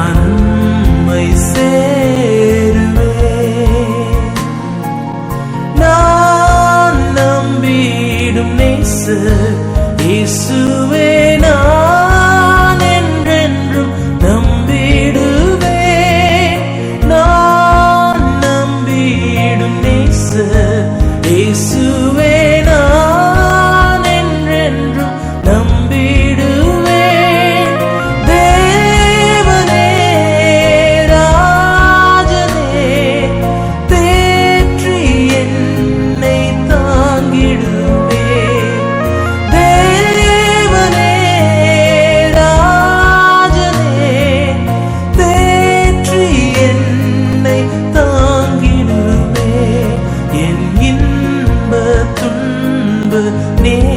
நான் உம்மை சேருவேன். நான் நம்பிடும் நேசு இயேசுவே 你。